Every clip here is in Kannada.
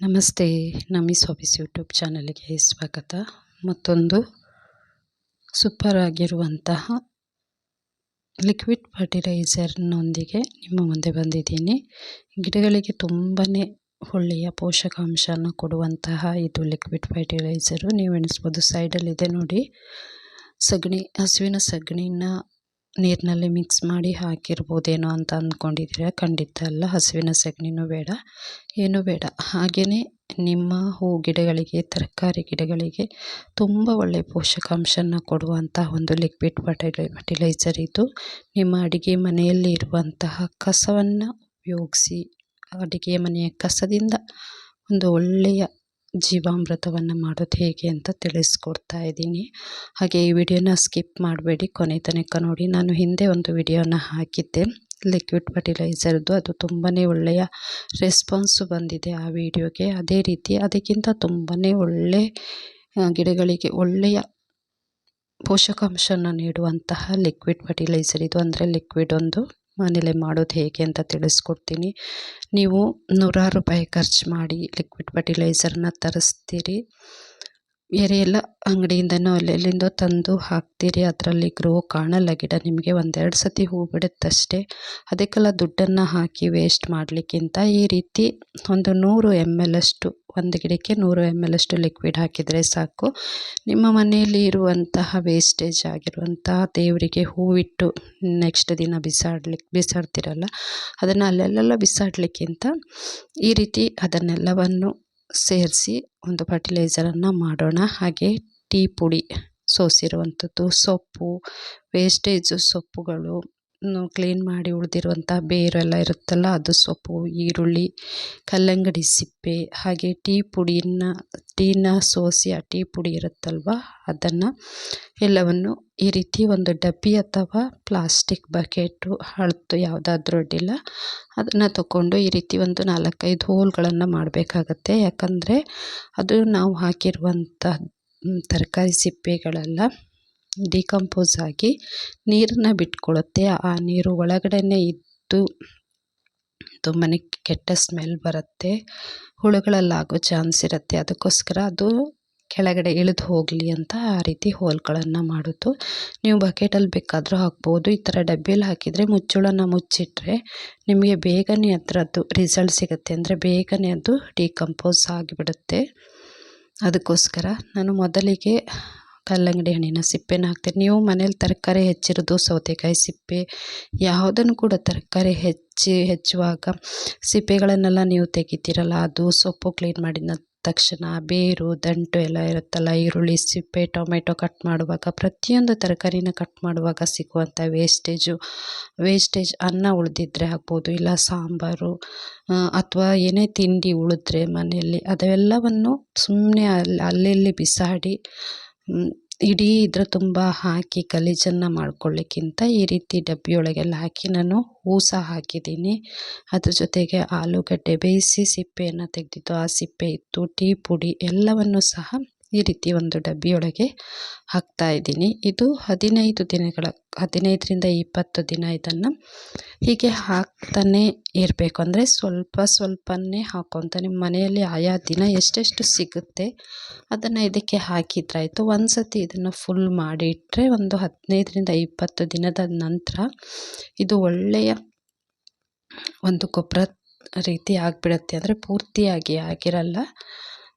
ನಮಸ್ತೆ ನಮಿಸ್ ಆಫೀಸ್ ಯೂಟ್ಯೂಬ್ ಚಾನಲ್ಗೆ ಸ್ವಾಗತ. ಮತ್ತೊಂದು ಸೂಪರ್ ಆಗಿರುವಂತಹ ಲಿಕ್ವಿಡ್ ಫರ್ಟಿಲೈಸರ್ನೊಂದಿಗೆ ನಿಮ್ಮ ಮುಂದೆ ಬಂದಿದ್ದೀನಿ. ಗಿಡಗಳಿಗೆ ತುಂಬಾ ಒಳ್ಳೆಯ ಪೋಷಕಾಂಶನ ಕೊಡುವಂತಹ ಇದು ಲಿಕ್ವಿಡ್ ಫರ್ಟಿಲೈಸರು. ನೀವು ಎಣಿಸ್ಬೋದು ಸೈಡಲ್ಲಿದೆ ನೋಡಿ. ಸಗಣಿ, ಹಸುವಿನ ಸಗಣಿನ ನೀರಿನಲ್ಲಿ ಮಿಕ್ಸ್ ಮಾಡಿ ಹಾಕಿರ್ಬೋದೇನೋ ಅಂತ ಅಂದ್ಕೊಂಡಿದ್ದೀರ ಖಂಡಿತ ಅಲ್ಲ, ಹಸುವಿನ ಸಗಣಿನೂ ಬೇಡ, ಏನೂ ಬೇಡ. ಹಾಗೆಯೇ ನಿಮ್ಮ ಹೂ ಗಿಡಗಳಿಗೆ, ತರಕಾರಿ ಗಿಡಗಳಿಗೆ ತುಂಬ ಒಳ್ಳೆಯ ಪೋಷಕಾಂಶನ ಕೊಡುವಂಥ ಒಂದು ಲಿಕ್ವಿಡ್ ಫರ್ಟಿಲೈ ಫರ್ಟಿಲೈಸರ್ ಇದು. ನಿಮ್ಮ ಅಡುಗೆ ಮನೆಯಲ್ಲಿ ಇರುವಂತಹ ಕಸವನ್ನು ಉಪಯೋಗಿಸಿ, ಅಡುಗೆ ಮನೆಯ ಕಸದಿಂದ ಒಂದು ಒಳ್ಳೆಯ ಜೀವಾಮೃತವನ್ನು ಮಾಡೋದು ಹೇಗೆ ಅಂತ ತಿಳಿಸ್ಕೊಡ್ತಾ ಇದ್ದೀನಿ. ಹಾಗೆ ಈ ವಿಡಿಯೋನ ಸ್ಕಿಪ್ ಮಾಡಬೇಡಿ, ಕೊನೆ ತನಕ ನೋಡಿ. ನಾನು ಹಿಂದೆ ಒಂದು ವಿಡಿಯೋನ ಹಾಕಿದ್ದೆ, ಲಿಕ್ವಿಡ್ ಫರ್ಟಿಲೈಸರ್ದು. ಅದು ತುಂಬಾ ಒಳ್ಳೆಯ ರೆಸ್ಪಾನ್ಸು ಬಂದಿದೆ ಆ ವಿಡಿಯೋಗೆ. ಅದೇ ರೀತಿ ಅದಕ್ಕಿಂತ ತುಂಬಾ ಒಳ್ಳೆ ಗಿಡಗಳಿಗೆ ಒಳ್ಳೆಯ ಪೋಷಕಾಂಶನ ನೀಡುವಂತಹ ಲಿಕ್ವಿಡ್ ಫರ್ಟಿಲೈಸರ್ ಇದು. ಅಂದರೆ ಲಿಕ್ವಿಡ್ ಒಂದು ಮನೇಲೆ ಮಾಡೋದು ಹೇಗೆ ಅಂತ ತಿಳಿಸ್ಕೊಡ್ತೀನಿ. ನೀವು ನೂರಾರು ರೂಪಾಯಿ ಖರ್ಚು ಮಾಡಿ ಲಿಕ್ವಿಡ್ ಫರ್ಟಿಲೈಸರ್ನ ತರಿಸ್ತೀರಿ. ಬೇರೆ ಎಲ್ಲ ಅಂಗಡಿಯಿಂದನೋ ಅಲ್ಲೆಲ್ಲಿಂದೋ ತಂದು ಹಾಕ್ತೀರಿ, ಅದರಲ್ಲಿ ಗ್ರೋ ಕಾಣಲ್ಲ ಗಿಡ. ನಿಮಗೆ ಒಂದೆರಡು ಸತಿ ಹೂ ಬಿಡುತ್ತಷ್ಟೇ. ಅದಕ್ಕೆಲ್ಲ ದುಡ್ಡನ್ನು ಹಾಕಿ ವೇಸ್ಟ್ ಮಾಡಲಿಕ್ಕಿಂತ ಈ ರೀತಿ ಒಂದು ನೂರು ಎಂ ಎಲ್ ಅಷ್ಟು, ಒಂದು ಗಿಡಕ್ಕೆ ನೂರು ಎಂ ಎಲ್ ಅಷ್ಟು ಲಿಕ್ವಿಡ್ ಹಾಕಿದರೆ ಸಾಕು. ನಿಮ್ಮ ಮನೆಯಲ್ಲಿ ಇರುವಂತಹ ವೇಸ್ಟೇಜ್ ಆಗಿರುವಂತಹ ದೇವರಿಗೆ ಹೂವಿಟ್ಟು ನೆಕ್ಸ್ಟ್ ದಿನ ಬಿಸಾಡ್ಲಿಕ್ಕೆ ಬಿಸಾಡ್ತಿರಲ್ಲ, ಅದನ್ನು ಅಲ್ಲೆಲ್ಲ ಬಿಸಾಡಲಿಕ್ಕಿಂತ ಈ ರೀತಿ ಅದನ್ನೆಲ್ಲವನ್ನು ಸೇರಿಸಿ ಒಂದು ಫರ್ಟಿಲೈಸರನ್ನು ಮಾಡೋಣ. ಹಾಗೆ ಟೀ ಪುಡಿ ಸೋಸಿರುವಂಥದ್ದು ಸೊಪ್ಪು ವೇಸ್ಟೇಜು ಸೊಪ್ಪುಗಳು ಕ್ಲೀನ್ ಮಾಡಿ ಉಳಿದಿರುವಂಥ ಬೇರೆಲ್ಲ ಇರುತ್ತಲ್ಲ, ಅದು ಸೊಪ್ಪು, ಈರುಳ್ಳಿ, ಕಲ್ಲಂಗಡಿ ಸಿಪ್ಪೆ, ಹಾಗೆ ಟೀ ಪುಡಿನ, ಟೀನ ಸೋಸಿ ಆ ಟೀ ಪುಡಿ ಇರುತ್ತಲ್ವ, ಅದನ್ನು ಎಲ್ಲವನ್ನು ಈ ರೀತಿ ಒಂದು ಡಬ್ಬಿ ಅಥವಾ ಪ್ಲಾಸ್ಟಿಕ್ ಬಕೆಟು ಹಳತು ಯಾವುದಾದ್ರೂ ಅಡ್ಡಿಲ್ಲ, ಅದನ್ನು ತಗೊಂಡು ಈ ರೀತಿ ಒಂದು ನಾಲ್ಕೈದು ಹೋಲ್ಗಳನ್ನು ಮಾಡಬೇಕಾಗತ್ತೆ. ಯಾಕಂದರೆ ಅದು ನಾವು ಹಾಕಿರುವಂಥ ತರಕಾರಿ ಸಿಪ್ಪೆಗಳೆಲ್ಲ ಡಿಕಂಪೋಸ್ ಆಗಿ ನೀರನ್ನು ಬಿಟ್ಕೊಳ್ಳುತ್ತೆ ಆ ನೀರು ಒಳಗಡೆನೇ ಇದ್ದು ತುಂಬಾ ಕೆಟ್ಟ ಸ್ಮೆಲ್ ಬರುತ್ತೆ. ಹುಳುಗಳಲ್ಲಾಗೋ ಚಾನ್ಸ್ ಇರುತ್ತೆ. ಅದಕ್ಕೋಸ್ಕರ ಅದು ಕೆಳಗಡೆ ಇಳಿದು ಹೋಗಲಿ ಅಂತ ಆ ರೀತಿ ಹೋಲ್ಗಳನ್ನು ಮಾಡೋದು. ನೀವು ಬಕೆಟಲ್ಲಿ ಬೇಕಾದರೂ ಹಾಕ್ಬೋದು. ಈ ಥರ ಡಬ್ಬಿಯಲ್ಲಿ ಹಾಕಿದರೆ ಮುಚ್ಚಳನ ಮುಚ್ಚಿಟ್ರೆ ನಿಮಗೆ ಬೇಗನೆ ಅದರದ್ದು ರಿಸಲ್ಟ್ ಸಿಗುತ್ತೆ. ಅಂದರೆ ಬೇಗನೆ ಅದು ಡಿಕಂಪೋಸ್ ಆಗಿಬಿಡುತ್ತೆ. ಅದಕ್ಕೋಸ್ಕರ ನಾನು ಮೊದಲಿಗೆ ಕಲ್ಲಂಗಡಿ ಹಣ್ಣಿನ ಸಿಪ್ಪೆನ ಹಾಕ್ತೀರಿ. ನೀವು ಮನೇಲಿ ತರಕಾರಿ ಹೆಚ್ಚಿರೋದು ಸೌತೆಕಾಯಿ ಸಿಪ್ಪೆ, ಯಾವುದನ್ನು ಕೂಡ ತರಕಾರಿ ಹೆಚ್ಚಿ ಹೆಚ್ಚುವಾಗ ಸಿಪ್ಪೆಗಳನ್ನೆಲ್ಲ ನೀವು ತೆಗಿತೀರಲ್ಲ, ಅದು ಸೊಪ್ಪು ಕ್ಲೀನ್ ಮಾಡಿದ ತಕ್ಷಣ ಬೇರು, ದಂಟು ಎಲ್ಲ ಇರುತ್ತಲ್ಲ, ಈರುಳ್ಳಿ, ಸಿಪ್ಪೆ, ಟೊಮೆಟೊ ಕಟ್ ಮಾಡುವಾಗ, ಪ್ರತಿಯೊಂದು ತರಕಾರಿನ ಕಟ್ ಮಾಡುವಾಗ ಸಿಗುವಂಥ ವೇಸ್ಟೇಜು ವೇಸ್ಟೇಜ್ ಅನ್ನ ಉಳಿದಿದ್ರೆ ಆಗ್ಬೋದು, ಇಲ್ಲ ಸಾಂಬಾರು ಅಥವಾ ಏನೇ ತಿಂಡಿ ಉಳಿದ್ರೆ ಮನೆಯಲ್ಲಿ, ಅದೆಲ್ಲವನ್ನು ಸುಮ್ಮನೆ ಅಲ್ಲಿ ಅಲ್ಲಿ ಬಿಸಾಡಿ ಇಡೀ ಇದ್ರ ತುಂಬ ಹಾಕಿ ಗಲೀಜನ್ನು ಮಾಡ್ಕೊಳ್ಳಿಕ್ಕಿಂತ ಈ ರೀತಿ ಡಬ್ಬಿಯೊಳಗೆಲ್ಲ ಹಾಕಿ ನಾನು ಹೂಸ ಹಾಕಿದ್ದೀನಿ. ಅದ್ರ ಜೊತೆಗೆ ಆಲೂಗಡ್ಡೆ ಬೇಯಿಸಿ ಸಿಪ್ಪೆಯನ್ನು ತೆಗೆದಿದ್ದು ಆ ಸಿಪ್ಪೆ ಇತ್ತು ಟೀ ಪುಡಿ ಎಲ್ಲವನ್ನು ಸಹ ಈ ರೀತಿ ಒಂದು ಡಬ್ಬಿಯೊಳಗೆ ಹಾಕ್ತಾ ಇದ್ದೀನಿ. ಇದು ಹದಿನೈದು ದಿನಗಳ, ಹದಿನೈದರಿಂದ ಇಪ್ಪತ್ತು ದಿನ ಇದನ್ನು ಹೀಗೆ ಹಾಕ್ತಾನೆ ಇರಬೇಕು. ಅಂದರೆ ಸ್ವಲ್ಪ ಸ್ವಲ್ಪನೇ ಹಾಕ್ಕೊತ ನಿಮ್ಮ ಮನೆಯಲ್ಲಿ ಆಯಾ ದಿನ ಎಷ್ಟೆಷ್ಟು ಸಿಗುತ್ತೆ ಅದನ್ನು ಇದಕ್ಕೆ ಹಾಕಿದ್ರಾಯಿತು. ಒಂದು ಸತಿ ಇದನ್ನು ಫುಲ್ ಮಾಡಿಟ್ಟರೆ ಒಂದು ಹದಿನೈದರಿಂದ ಇಪ್ಪತ್ತು ದಿನದ ನಂತರ ಇದು ಒಳ್ಳೆಯ ಒಂದು ಗೊಬ್ಬರ ರೀತಿ ಆಗಿಬಿಡುತ್ತೆ. ಅಂದರೆ ಪೂರ್ತಿಯಾಗಿ ಆಗಿರಲ್ಲ.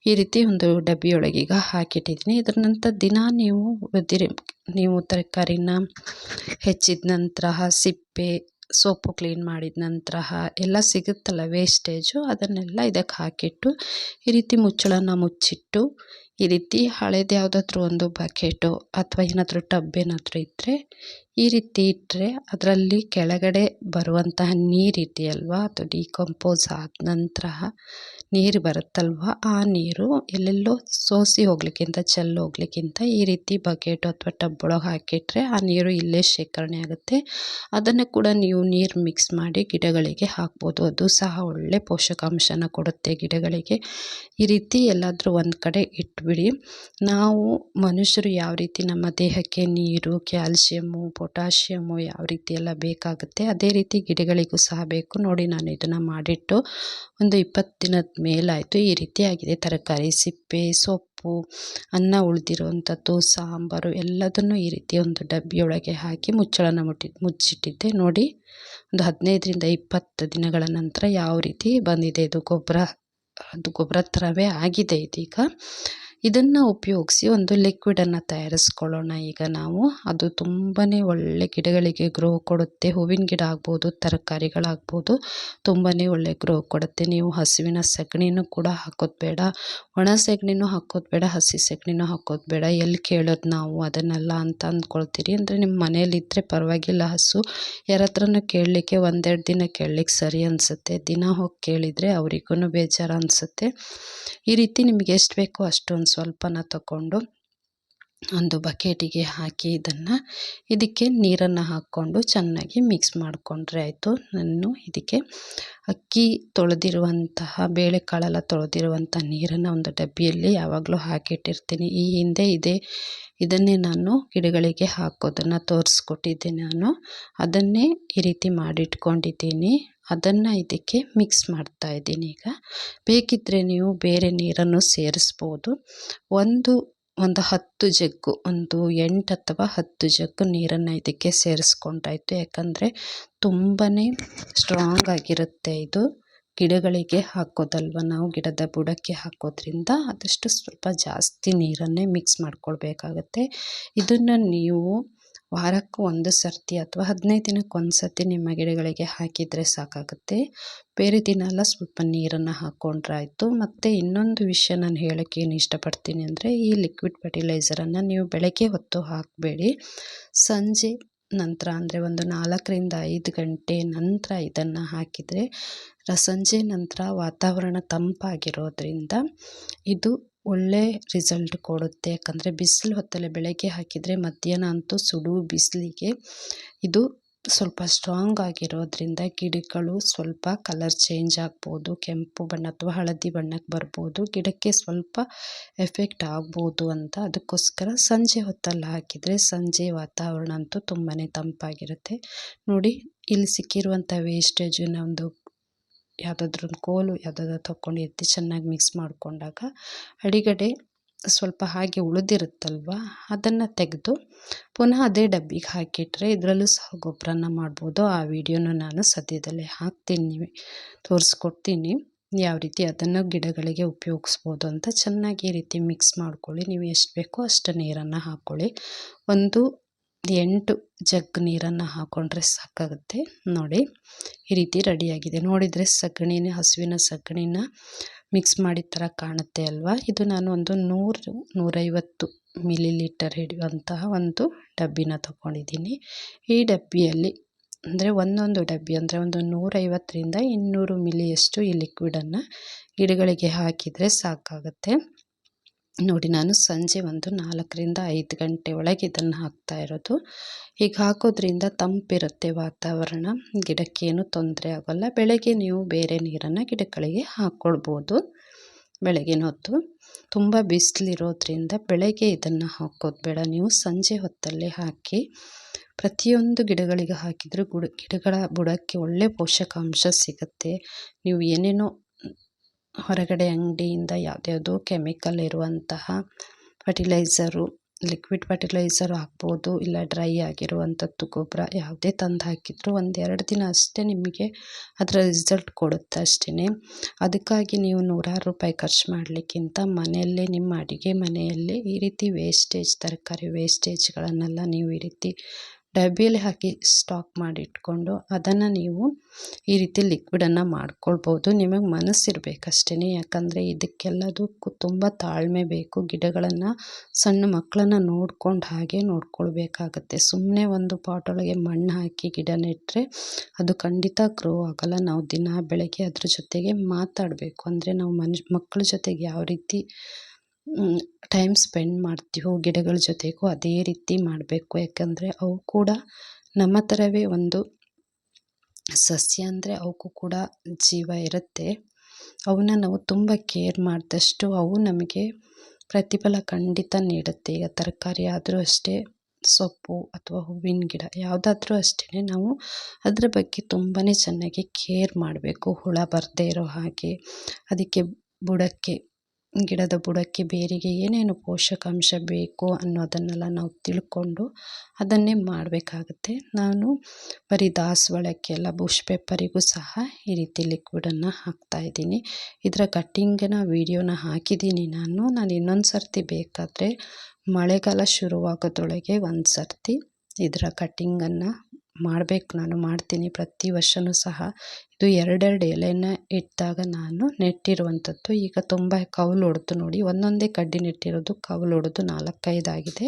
ಈ ರೀತಿ ಒಂದು ಡಬ್ಬಿಯೊಳಗೆ ಈಗ ಹಾಕಿಟ್ಟಿದ್ದೀನಿ. ಇದರ ನಂತರ ದಿನ ನೀವು ಉದ್ದಿರಿ, ನೀವು ತರಕಾರಿನ ಹೆಚ್ಚಿದ ನಂತರ, ಸಿಪ್ಪೆ, ಸೋಪು ಕ್ಲೀನ್ ಮಾಡಿದ ನಂತರ, ಎಲ್ಲ ಸಿಗುತ್ತಲ್ಲ ವೇಸ್ಟೇಜು ಅದನ್ನೆಲ್ಲ ಇದಕ್ಕೆ ಹಾಕಿಟ್ಟು ಈ ರೀತಿ ಮುಚ್ಚಳನ ಮುಚ್ಚಿಟ್ಟು ಈ ರೀತಿ ಹಳೇದು ಯಾವುದಾದ್ರೂ ಒಂದು ಬಕೆಟು ಅಥವಾ ಏನಾದರೂ ಟಬ್ ಏನಾದರೂ ಇದ್ದರೆ ಈ ರೀತಿ ಇಟ್ಟರೆ ಅದರಲ್ಲಿ ಕೆಳಗಡೆ ಬರುವಂತಹ ನೀರು ಇದೆಯಲ್ವ, ಅದು ಡಿಕಂಪೋಸ್ ಆದ ನಂತರ ನೀರು ಬರುತ್ತಲ್ವ, ಆ ನೀರು ಎಲ್ಲೆಲ್ಲೋ ಸೋಸಿ ಹೋಗ್ಲಿಕ್ಕಿಂತ ಚೆಲ್ಲು ಹೋಗ್ಲಿಕ್ಕಿಂತ ಈ ರೀತಿ ಬಕೆಟು ಅಥವಾ ಟಬ್ ಒಳಗೆ ಹಾಕಿಟ್ರೆ ಆ ನೀರು ಇಲ್ಲೇ ಶೇಖರಣೆ ಆಗುತ್ತೆ. ಅದನ್ನು ಕೂಡ ನೀವು ನೀರು ಮಿಕ್ಸ್ ಮಾಡಿ ಗಿಡಗಳಿಗೆ ಹಾಕ್ಬೋದು. ಅದು ಸಹ ಒಳ್ಳೆ ಪೋಷಕಾಂಶನ ಕೊಡುತ್ತೆ ಗಿಡಗಳಿಗೆ. ಈ ರೀತಿ ಎಲ್ಲಾದರೂ ಒಂದು ಕಡೆ ಇಟ್ಟು ಬಿಟ್ಬಿಡಿ ನಾವು ಮನುಷ್ಯರು ಯಾವ ರೀತಿ ನಮ್ಮ ದೇಹಕ್ಕೆ ನೀರು, ಕ್ಯಾಲ್ಸಿಯಮ್ಮು, ಪೊಟ್ಯಾಷಿಯಮ್ಮು ಯಾವ ರೀತಿ ಎಲ್ಲ ಬೇಕಾಗುತ್ತೆ, ಅದೇ ರೀತಿ ಗಿಡಗಳಿಗೂ ಸಹ ಬೇಕು. ನೋಡಿ, ನಾನು ಇದನ್ನು ಮಾಡಿಟ್ಟು ಒಂದು ಇಪ್ಪತ್ತು ದಿನದ ಮೇಲಾಯಿತು. ಈ ರೀತಿ ಆಗಿದೆ ತರಕಾರಿ, ಸಿಪ್ಪೆ, ಸೊಪ್ಪು, ಅನ್ನ ಉಳಿದಿರುವಂಥದ್ದು ಸಾಂಬಾರು ಎಲ್ಲದನ್ನು ಈ ರೀತಿ ಒಂದು ಡಬ್ಬಿಯೊಳಗೆ ಹಾಕಿ ಮುಚ್ಚಳನ ಮುಟ್ಟಿ, ಮುಚ್ಚಿಟ್ಟಿದ್ದೆ. ನೋಡಿ, ಒಂದು ಹದಿನೈದರಿಂದ ಇಪ್ಪತ್ತು ದಿನಗಳ ನಂತರ ಯಾವ ರೀತಿ ಬಂದಿದೆ. ಇದು ಗೊಬ್ಬರ, ಅದು ಗೊಬ್ಬರ ಥರವೇ ಆಗಿದೆ ಇದೀಗ. ಇದನ್ನು ಉಪಯೋಗಿಸಿ ಒಂದು ಲಿಕ್ವಿಡನ್ನು ತಯಾರಿಸ್ಕೊಳ್ಳೋಣ. ಈಗ ನಾವು ಅದು ತುಂಬಾ ಒಳ್ಳೆ ಗಿಡಗಳಿಗೆ ಗ್ರೋ ಕೊಡುತ್ತೆ. ಹೂವಿನ ಗಿಡ ಆಗ್ಬೋದು, ತರಕಾರಿಗಳಾಗ್ಬೋದು ತುಂಬಾ ಒಳ್ಳೆ ಗ್ರೋ ಕೊಡುತ್ತೆ. ನೀವು ಹಸುವಿನ ಸಗಣಿನೂ ಕೂಡ ಹಾಕೋದು ಬೇಡ, ಒಣ ಸಗಣಿನೂ ಹಾಕೋದು ಬೇಡ, ಹಸಿ ಸಗಣಿನೂ ಹಾಕೋದು ಬೇಡ. ಎಲ್ಲಿ ಕೇಳೋದು ನಾವು ಅದನ್ನೆಲ್ಲ ಅಂತ ಅಂದ್ಕೊಳ್ತೀರಿ. ಅಂದರೆ ನಿಮ್ಮ ಮನೇಲಿದ್ದರೆ ಪರವಾಗಿಲ್ಲ ಹಸು. ಯಾರತ್ರನೂ ಕೇಳಲಿಕ್ಕೆ ಒಂದೆರಡು ದಿನ ಕೇಳಲಿಕ್ಕೆ ಸರಿ ಅನಿಸುತ್ತೆ. ದಿನ ಹೋಗಿ ಕೇಳಿದರೆ ಅವರಿಗೂ ಬೇಜಾರು ಅನಿಸುತ್ತೆ. ಈ ರೀತಿ ನಿಮಗೆ ಎಷ್ಟು ಬೇಕೋ ಅಷ್ಟೊಂದು ಸ್ವಲ್ಪನ ತಗೊಂಡು ಒಂದು ಬಕೆಟಿಗೆ ಹಾಕಿ ಇದನ್ನು. ಇದಕ್ಕೆ ನೀರನ್ನು ಹಾಕ್ಕೊಂಡು ಚೆನ್ನಾಗಿ ಮಿಕ್ಸ್ ಮಾಡಿಕೊಂಡ್ರೆ ಆಯಿತು. ನಾನು ಇದಕ್ಕೆ ಅಕ್ಕಿ ತೊಳೆದಿರುವಂತಹ, ಬೇಳೆಕಾಳೆಲ್ಲ ತೊಳೆದಿರುವಂಥ ನೀರನ್ನು ಒಂದು ಡಬ್ಬಿಯಲ್ಲಿ ಯಾವಾಗಲೂ ಹಾಕಿಟ್ಟಿರ್ತೀನಿ. ಈ ಹಿಂದೆ ಇದೆ. ಇದನ್ನೇ ನಾನು ಗಿಡಗಳಿಗೆ ಹಾಕೋದನ್ನು ತೋರಿಸ್ಕೊಟ್ಟಿದ್ದೆ ನಾನು. ಅದನ್ನೇ ಈ ರೀತಿ ಮಾಡಿಟ್ಕೊಂಡಿದ್ದೀನಿ. ಅದನ್ನು ಇದಕ್ಕೆ ಮಿಕ್ಸ್ ಮಾಡ್ತಾ ಇದ್ದೀನಿ ಈಗ. ಬೇಕಿದ್ದರೆ ನೀವು ಬೇರೆ ನೀರನ್ನು ಸೇರಿಸ್ಬೋದು. ಒಂದು ಒಂದು ಹತ್ತು ಜಗ್ಗು, ಒಂದು ಎಂಟು ಅಥವಾ ಹತ್ತು ಜಗ್ಗು ನೀರನ್ನು ಇದಕ್ಕೆ ಸೇರಿಸ್ಕೊಂಡಾಯಿತು. ಯಾಕಂದರೆ ತುಂಬಾ ಸ್ಟ್ರಾಂಗ್ ಆಗಿರುತ್ತೆ ಇದು. ಗಿಡಗಳಿಗೆ ಹಾಕೋದಲ್ವ? ನಾವು ಗಿಡದ ಬುಡಕ್ಕೆ ಹಾಕೋದ್ರಿಂದ ಆದಷ್ಟು ಸ್ವಲ್ಪ ಜಾಸ್ತಿ ನೀರನ್ನೇ ಮಿಕ್ಸ್ ಮಾಡ್ಕೊಳ್ಬೇಕಾಗತ್ತೆ. ಇದನ್ನು ನೀವು ವಾರಕ್ಕೆ ಒಂದು ಸರ್ತಿ ಅಥವಾ ಹದಿನೈದು ದಿನಕ್ಕೆ ಒಂದು ಸರ್ತಿ ನಿಮ್ಮ ಗಿಡಗಳಿಗೆ ಹಾಕಿದರೆ ಸಾಕಾಗುತ್ತೆ. ಬೇರೆ ದಿನ ಎಲ್ಲ ಸ್ವಲ್ಪ ನೀರನ್ನು ಹಾಕ್ಕೊಂಡ್ರಾಯಿತು ಮತ್ತು ಇನ್ನೊಂದು ವಿಷಯ ನಾನು ಹೇಳೋಕ್ಕೆ ಏನು ಇಷ್ಟಪಡ್ತೀನಿ ಅಂದರೆ ಈ ಲಿಕ್ವಿಡ್ ಫರ್ಟಿಲೈಸರನ್ನು ನೀವು ಬೆಳಗ್ಗೆ ಹೊತ್ತು ಹಾಕಬೇಡಿ. ಸಂಜೆ ನಂತರ ಅಂದರೆ ಒಂದು ನಾಲ್ಕರಿಂದ ಐದು ಗಂಟೆ ನಂತರ ಇದನ್ನು ಹಾಕಿದರೆ ಸಂಜೆ ನಂತರ ವಾತಾವರಣ ತಂಪಾಗಿರೋದ್ರಿಂದ ಇದು ಒಳ್ಳೆ ರಿಸಲ್ಟ್ ಕೊಡುತ್ತೆ. ಯಾಕಂದರೆ ಬಿಸಿಲು ಹೊತ್ತಲ್ಲಿ ಬೆಳಗ್ಗೆ ಹಾಕಿದರೆ ಮಧ್ಯಾಹ್ನ ಅಂತೂ ಸುಡು ಬಿಸಿಲಿಗೆ. ಇದು ಸ್ವಲ್ಪ ಸ್ಟ್ರಾಂಗ್ ಆಗಿರೋದ್ರಿಂದ ಗಿಡಗಳು ಸ್ವಲ್ಪ ಕಲರ್ ಚೇಂಜ್ ಆಗ್ಬೋದು. ಕೆಂಪು ಬಣ್ಣ ಅಥವಾ ಹಳದಿ ಬಣ್ಣಕ್ಕೆ ಬರ್ಬೋದು. ಗಿಡಕ್ಕೆ ಸ್ವಲ್ಪ ಎಫೆಕ್ಟ್ ಆಗ್ಬೋದು ಅಂತ ಅದಕ್ಕೋಸ್ಕರ ಸಂಜೆ ಹೊತ್ತಲ್ಲಿ ಹಾಕಿದರೆ ಸಂಜೆ ವಾತಾವರಣ ಅಂತೂ ತುಂಬಾ ತಂಪಾಗಿರುತ್ತೆ. ನೋಡಿ, ಇಲ್ಲಿ ಸಿಕ್ಕಿರುವಂಥ ವೇಸ್ಟೇಜು ನಮ್ಮದು ಯಾವುದಾದ್ರೂ ಒಂದು ಕೋಲು ಯಾವುದಾದ್ರು ತಗೊಂಡು ಎತ್ತಿ ಚೆನ್ನಾಗಿ ಮಿಕ್ಸ್ ಮಾಡಿಕೊಂಡಾಗ ಅಡಿಗಡೆ ಸ್ವಲ್ಪ ಹಾಗೆ ಉಳಿದಿರುತ್ತಲ್ವ, ಅದನ್ನು ತೆಗೆದು ಪುನಃ ಅದೇ ಡಬ್ಬಿಗೆ ಹಾಕಿಟ್ರೆ ಇದರಲ್ಲೂ ಸಹ ಗೊಬ್ಬರನ ಮಾಡ್ಬೋದು. ಆ ವಿಡಿಯೋನ ನಾನು ಸದ್ಯದಲ್ಲೇ ಹಾಕ್ತೀನಿ ತೋರಿಸ್ಕೊಡ್ತೀನಿ. ಯಾವ ರೀತಿ ಅದನ್ನು ಗಿಡಗಳಿಗೆ ಉಪಯೋಗಿಸ್ಬೋದು ಅಂತ ಚೆನ್ನಾಗಿ ಈ ರೀತಿ ಮಿಕ್ಸ್ ಮಾಡ್ಕೊಳ್ಳಿ. ನೀವು ಎಷ್ಟು ಬೇಕೋ ಅಷ್ಟು ನೀರನ್ನು ಹಾಕ್ಕೊಳ್ಳಿ. ಒಂದು ಎಂಟು ಜಗ್ ನೀರನ್ನು ಹಾಕ್ಕೊಂಡ್ರೆ ಸಾಕಾಗುತ್ತೆ. ನೋಡಿ, ಈ ರೀತಿ ರೆಡಿಯಾಗಿದೆ. ನೋಡಿದರೆ ಸಗಣಿನ, ಹಸುವಿನ ಸಗಣಿನ ಮಿಕ್ಸ್ ಮಾಡಿದ ಥರ ಕಾಣುತ್ತೆ ಅಲ್ವಾ? ಇದು ನಾನು ಒಂದು ನೂರು, ನೂರೈವತ್ತು ಮಿಲಿ ಲೀಟರ್ ಹಿಡಿಯುವಂತಹ ಒಂದು ಡಬ್ಬಿನ ತಗೊಂಡಿದ್ದೀನಿ. ಈ ಡಬ್ಬಿಯಲ್ಲಿ ಅಂದರೆ ಒಂದೊಂದು ಡಬ್ಬಿ ಅಂದರೆ ಒಂದು ನೂರೈವತ್ತರಿಂದ ಇನ್ನೂರು ಮಿಲಿಯಷ್ಟು ಈ ಲಿಕ್ವಿಡನ್ನು ಗಿಡಗಳಿಗೆ ಹಾಕಿದರೆ ಸಾಕಾಗುತ್ತೆ. ನೋಡಿ, ನಾನು ಸಂಜೆ ಒಂದು ನಾಲ್ಕರಿಂದ ಐದು ಗಂಟೆ ಒಳಗೆ ಇದನ್ನು ಹಾಕ್ತಾ ಇರೋದು. ಈಗ ಹಾಕೋದ್ರಿಂದ ತಂಪಿರುತ್ತೆ ವಾತಾವರಣ. ಗಿಡಕ್ಕೇನು ತೊಂದರೆ ಆಗೋಲ್ಲ. ಬೆಳಗ್ಗೆ ನೀವು ಬೇರೆ ನೀರನ್ನು ಗಿಡಗಳಿಗೆ ಹಾಕ್ಕೊಳ್ಬೋದು. ಬೆಳಗಿನ ಹೊತ್ತು. ತುಂಬ ಬಿಸಿಲಿರೋದ್ರಿಂದ ಬೆಳಗ್ಗೆ ಇದನ್ನು ಹಾಕೋದು ಬೇಡ. ನೀವು ಸಂಜೆ ಹೊತ್ತಲ್ಲಿ ಹಾಕಿ, ಪ್ರತಿಯೊಂದು ಗಿಡಗಳಿಗೆ ಹಾಕಿದರೂ ಗುಡ, ಗಿಡಗಳ ಬುಡಕ್ಕೆ ಒಳ್ಳೆ ಪೋಷಕಾಂಶ ಸಿಗುತ್ತೆ. ನೀವು ಏನೇನೋ ಹೊರಗಡೆ ಅಂಗಡಿಯಿಂದ ಯಾವುದ್ಯಾವ್ದೋ ಕೆಮಿಕಲ್ ಇರುವಂತಹ ಫರ್ಟಿಲೈಸರು ಲಿಕ್ವಿಡ್ ಫರ್ಟಿಲೈಸರ್ ಹಾಕ್ಬೋದು, ಇಲ್ಲ ಡ್ರೈ ಆಗಿರುವಂಥದ್ದು ಗೊಬ್ಬರ ಯಾವುದೇ ತಂದು ಹಾಕಿದರೂ ಒಂದೆರಡು ದಿನ ಅಷ್ಟೇ ನಿಮಗೆ ಅದರ ರಿಸಲ್ಟ್ ಕೊಡುತ್ತೆ ಅಷ್ಟೇ ಅದಕ್ಕಾಗಿ ನೀವು ನೂರಾರು ರೂಪಾಯಿ ಖರ್ಚು ಮಾಡಲಿಕ್ಕಿಂತ ಮನೆಯಲ್ಲೇ ನಿಮ್ಮ ಅಡುಗೆ ಮನೆಯಲ್ಲೇ ಈ ರೀತಿ ವೇಸ್ಟೇಜ್ ತರಕಾರಿ ವೇಸ್ಟೇಜ್ಗಳನ್ನೆಲ್ಲ ನೀವು ಈ ರೀತಿ ಡಬ್ಬಿಯಲ್ಲಿ ಹಾಕಿ ಸ್ಟಾಕ್ ಮಾಡಿಟ್ಕೊಂಡು ಅದನ್ನು ನೀವು ಈ ರೀತಿ ಲಿಕ್ವಿಡನ್ನು ಮಾಡ್ಕೊಳ್ಬೋದು. ನಿಮಗೆ ಮನಸ್ಸಿರಬೇಕಷ್ಟೇ ಯಾಕಂದರೆ ಇದಕ್ಕೆಲ್ಲದಕ್ಕೂ ತುಂಬ ತಾಳ್ಮೆ ಬೇಕು. ಗಿಡಗಳನ್ನು, ಸಣ್ಣ ಮಕ್ಕಳನ್ನು ನೋಡ್ಕೊಂಡು ಹಾಗೆ ನೋಡ್ಕೊಳ್ಬೇಕಾಗತ್ತೆ. ಸುಮ್ಮನೆ ಒಂದು ಪಾಟೊಳಗೆ ಮಣ್ಣು ಹಾಕಿ ಗಿಡ ನೆಟ್ಟರೆ ಅದು ಖಂಡಿತ ಗ್ರೋ ಆಗೋಲ್ಲ. ನಾವು ದಿನ ಬೆಳಗ್ಗೆ ಅದ್ರ ಜೊತೆಗೆ ಮಾತಾಡಬೇಕು. ಅಂದರೆ ನಾವು ಮನುಷ್ಯ, ಮಕ್ಕಳ ಜೊತೆಗೆ ಯಾವ ರೀತಿ ಟೈಮ್ ಸ್ಪೆಂಡ್ ಮಾಡ್ತೀವೋ ಗಿಡಗಳ ಜೊತೆಗೂ ಅದೇ ರೀತಿ ಮಾಡಬೇಕು. ಯಾಕಂದರೆ ಅವು ಕೂಡ ನಮ್ಮ ಥರವೇ ಒಂದು ಸಸ್ಯ ಅಂದರೆ ಅವಕ್ಕೂ ಕೂಡ ಜೀವ ಇರುತ್ತೆ. ಅವನ್ನ ನಾವು ತುಂಬ ಕೇರ್ ಮಾಡಿದಷ್ಟು ಅವು ನಮಗೆ ಪ್ರತಿಫಲ ಖಂಡಿತ ನೀಡುತ್ತೆ. ಈಗ ತರಕಾರಿ ಆದರೂ ಅಷ್ಟೇ ಸೊಪ್ಪು ಅಥವಾ ಹೂವಿನ ಗಿಡ ಯಾವುದಾದ್ರೂ ಅಷ್ಟೇ ನಾವು ಅದರ ಬಗ್ಗೆ ತುಂಬಾ ಚೆನ್ನಾಗಿ ಕೇರ್ ಮಾಡಬೇಕು. ಹುಳ ಬರದೇ ಇರೋ ಹಾಗೆ. ಅದಕ್ಕೆ ಬುಡಕ್ಕೆ ಗಿಡದ ಬುಡಕ್ಕೆ ಬೇರಿಗೆ ಏನೇನು ಪೋಷಕಾಂಶ ಬೇಕು ಅನ್ನೋದನ್ನೆಲ್ಲ ನಾವು ತಿಳ್ಕೊಂಡು ಅದನ್ನೇ ಮಾಡಬೇಕಾಗತ್ತೆ. ನಾನು ಬರೀ ದಾಸವಾಳಕ್ಕೆಲ್ಲ ಬುಷ್ ಪೇಪರಿಗೂ ಸಹ ಈ ರೀತಿ ಲಿಕ್ವಿಡನ್ನು ಹಾಕ್ತಾಯಿದ್ದೀನಿ ಇದರ ಕಟ್ಟಿಂಗನ್ನು ವೀಡಿಯೋನ ಹಾಕಿದ್ದೀನಿ ನಾನು. ನಾನು ಇನ್ನೊಂದು ಸರ್ತಿ ಬೇಕಾದರೆ ಮಳೆಗಾಲ ಶುರುವಾಗೋದ್ರೊಳಗೆ ಒಂದು ಸರ್ತಿ ಇದರ ಕಟ್ಟಿಂಗನ್ನು ಮಾಡಬೇಕು, ನಾನು ಮಾಡ್ತೀನಿ. ಪ್ರತಿ ವರ್ಷವೂ ಸಹ ಇದು ಎರಡೆರಡು ಎಲೆನ ಇಟ್ಟಾಗ ನಾನು ನೆಟ್ಟಿರುವಂಥದ್ದು. ಈಗ ತುಂಬ ಕೌಲು ಹೊಡೆದು ನೋಡಿ, ಒಂದೊಂದೇ ಕಡ್ಡಿ ನೆಟ್ಟಿರೋದು ಕೌಲು ಹೊಡೆದು ನಾಲ್ಕೈದಾಗಿದೆ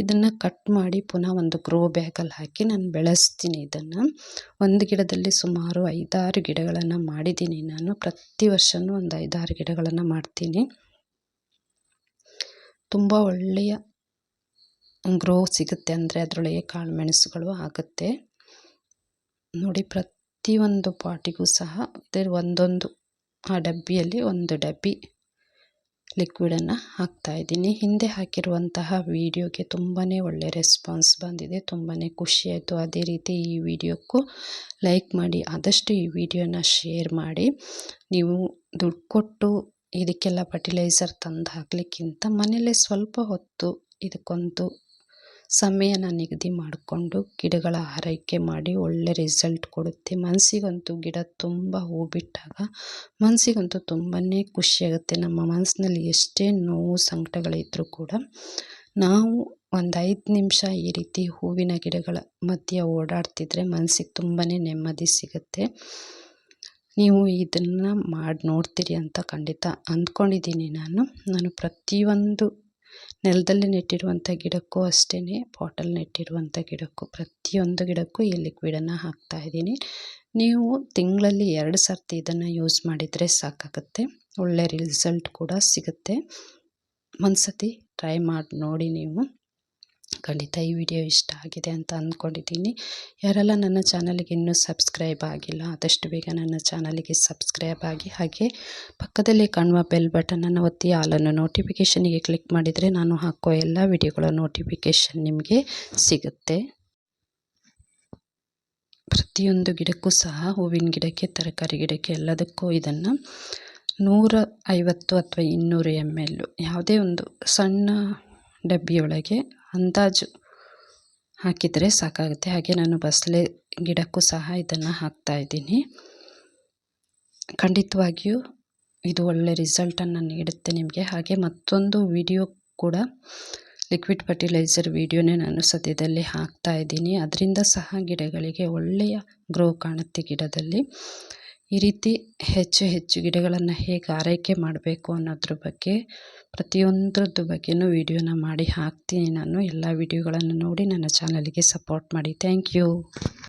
ಇದನ್ನು ಕಟ್ ಮಾಡಿ ಪುನಃ ಒಂದು ಗ್ರೋ ಬ್ಯಾಗಲ್ಲಿ ಹಾಕಿ ನಾನು ಬೆಳೆಸ್ತೀನಿ ಇದನ್ನು. ಒಂದು ಗಿಡದಲ್ಲಿ ಸುಮಾರು ಐದಾರು ಗಿಡಗಳನ್ನು ಮಾಡಿದ್ದೀನಿ ನಾನು. ಪ್ರತಿ ವರ್ಷವೂ ಒಂದು ಐದಾರು ಗಿಡಗಳನ್ನು ಮಾಡ್ತೀನಿ. ತುಂಬ ಒಳ್ಳೆಯ ಗ್ರೋ ಸಿಗುತ್ತೆ ಅಂದರೆ ಅದರೊಳಗೆ ಕಾಳುಮೆಣಸುಗಳು ಆಗುತ್ತೆ. ನೋಡಿ, ಪ್ರತಿಯೊಂದು ಪಾಟಿಗೂ ಸಹ ಅದೇ ಒಂದೊಂದು, ಆ ಡಬ್ಬಿಯಲ್ಲಿ ಒಂದು ಡಬ್ಬಿ ಲಿಕ್ವಿಡನ್ನು ಹಾಕ್ತಾಯಿದ್ದೀನಿ ಹಿಂದೆ ಹಾಕಿರುವಂತಹ ವಿಡಿಯೋಗೆ ತುಂಬಾ ಒಳ್ಳೆಯ ರೆಸ್ಪಾನ್ಸ್ ಬಂದಿದೆ. ತುಂಬಾ ಖುಷಿಯಾಯಿತು ಅದೇ ರೀತಿ ಈ ವಿಡಿಯೋಕ್ಕೂ ಲೈಕ್ ಮಾಡಿ, ಆದಷ್ಟು ಈ ವಿಡಿಯೋನ ಶೇರ್ ಮಾಡಿ. ನೀವು ದುಡ್ಡು ಕೊಟ್ಟು ಇದಕ್ಕೆಲ್ಲ ಫರ್ಟಿಲೈಸರ್ ತಂದು ಹಾಕಲಿಕ್ಕಿಂತ ಮನೆಯಲ್ಲೇ ಸ್ವಲ್ಪ ಹೊತ್ತು ಇದಕ್ಕೊಂದು ಸಮಯನ ನಿಗದಿ ಮಾಡಿಕೊಂಡು ಗಿಡಗಳ ಆರೈಕೆ ಮಾಡಿ ಒಳ್ಳೆ ರಿಸಲ್ಟ್ ಕೊಡುತ್ತೆ. ಮನಸ್ಸಿಗಂತೂ ಗಿಡ ತುಂಬ ಹೂ ಬಿಟ್ಟಾಗ ಮನಸ್ಸಿಗಂತೂ ತುಂಬಾ ಖುಷಿಯಾಗುತ್ತೆ ನಮ್ಮ ಮನಸ್ಸಿನಲ್ಲಿ ಎಷ್ಟೇ ನೋವು ಸಂಕಟಗಳಿದ್ದರೂ ಕೂಡ ನಾವು ಒಂದು ಐದು ನಿಮಿಷ ಈ ರೀತಿ ಹೂವಿನ ಗಿಡಗಳ ಮಧ್ಯೆ ಓಡಾಡ್ತಿದ್ರೆ ಮನಸ್ಸಿಗೆ ತುಂಬಾ ನೆಮ್ಮದಿ ಸಿಗುತ್ತೆ. ನೀವು ಇದನ್ನು ಮಾಡಿ ನೋಡ್ತೀರಿ ಅಂತ ಖಂಡಿತ ಅಂದ್ಕೊಂಡಿದ್ದೀನಿ ನಾನು. ನಾನು ಪ್ರತಿಯೊಂದು ನೆಲದಲ್ಲಿ ನೆಟ್ಟಿರುವಂಥ ಗಿಡಕ್ಕೂ ಅಷ್ಟೇ ಪಾಟಲ್ಲಿ ನೆಟ್ಟಿರುವಂಥ ಗಿಡಕ್ಕೂ, ಪ್ರತಿಯೊಂದು ಗಿಡಕ್ಕೂ ಈ ಲಿಕ್ವಿಡನ್ನು ಹಾಕ್ತಾಯಿದ್ದೀನಿ ನೀವು ತಿಂಗಳಲ್ಲಿ ಎರಡು ಸರ್ತಿ ಇದನ್ನು ಯೂಸ್ ಮಾಡಿದರೆ ಸಾಕಾಗುತ್ತೆ. ಒಳ್ಳೆ ರಿಸಲ್ಟ್ ಕೂಡ ಸಿಗುತ್ತೆ. ಒಂದು ಸತಿ ಟ್ರೈ ಮಾಡಿ ನೋಡಿ ನೀವು. ಖಂಡಿತ ಈ ವಿಡಿಯೋ ಇಷ್ಟ ಆಗಿದೆ ಅಂತ ಅಂದ್ಕೊಂಡಿದ್ದೀನಿ. ಯಾರೆಲ್ಲ ನನ್ನ ಚಾನಲ್ಗೆ ಇನ್ನೂ ಸಬ್ಸ್ಕ್ರೈಬ್ ಆಗಿಲ್ಲ, ಆದಷ್ಟು ಬೇಗ ನನ್ನ ಚಾನಲಿಗೆ ಸಬ್ಸ್ಕ್ರೈಬ್ ಆಗಿ, ಹಾಗೆ ಪಕ್ಕದಲ್ಲಿ ಕಾಣುವ ಬೆಲ್ ಬಟನನ್ನು ಒತ್ತಿ ಆಲನ್ನು ನೋಟಿಫಿಕೇಷನಿಗೆ ಕ್ಲಿಕ್ ಮಾಡಿದರೆ ನಾನು ಹಾಕೋ ಎಲ್ಲ ವಿಡಿಯೋಗಳ ನೋಟಿಫಿಕೇಷನ್ ನಿಮಗೆ ಸಿಗುತ್ತೆ. ಪ್ರತಿಯೊಂದು ಗಿಡಕ್ಕೂ ಸಹ, ಹೂವಿನ ಗಿಡಕ್ಕೆ, ತರಕಾರಿ ಗಿಡಕ್ಕೆ ಎಲ್ಲದಕ್ಕೂ ಇದನ್ನು ನೂರ ಐವತ್ತು ಅಥವಾ ಇನ್ನೂರು ಎಂ ಎಲ್ಲು ಯಾವುದೇ ಒಂದು ಸಣ್ಣ ಡಬ್ಬಿಯೊಳಗೆ ಅಂದಾಜು ಹಾಕಿದರೆ ಸಾಕಾಗುತ್ತೆ. ಹಾಗೆ ನಾನು ಬಸಳೆ ಗಿಡಕ್ಕೂ ಸಹ ಇದನ್ನು ಹಾಕ್ತಾಯಿದ್ದೀನಿ ಖಂಡಿತವಾಗಿಯೂ ಇದು ಒಳ್ಳೆ ರಿಸಲ್ಟನ್ನು ನೀಡುತ್ತೆ ನಿಮಗೆ. ಹಾಗೆ ಮತ್ತೊಂದು ವಿಡಿಯೋ ಕೂಡ, ಲಿಕ್ವಿಡ್ ಫರ್ಟಿಲೈಸರ್ ವಿಡಿಯೋನೇ ನಾನು ಸದ್ಯದಲ್ಲಿ ಹಾಕ್ತಾ ಇದ್ದೀನಿ. ಅದರಿಂದ ಸಹ ಗಿಡಗಳಿಗೆ ಒಳ್ಳೆಯ ಗ್ರೋ ಕಾಣುತ್ತೆ ಗಿಡದಲ್ಲಿ. ಈ ರೀತಿ ಹೆಚ್ಚು ಹೆಚ್ಚು ಗಿಡಗಳನ್ನು ಹೇಗೆ ಆರೈಕೆ ಮಾಡಬೇಕು ಅನ್ನೋದ್ರ ಬಗ್ಗೆ ಪ್ರತಿಯೊಂದ್ರದ್ದು ಬಗ್ಗೆಯೂ ವೀಡಿಯೋನ ಮಾಡಿ ಹಾಕ್ತೀನಿ ನಾನು. ಎಲ್ಲ ವೀಡಿಯೋಗಳನ್ನು ನೋಡಿ ನನ್ನ ಚಾನಲಿಗೆ ಸಪೋರ್ಟ್ ಮಾಡಿ. Thank you.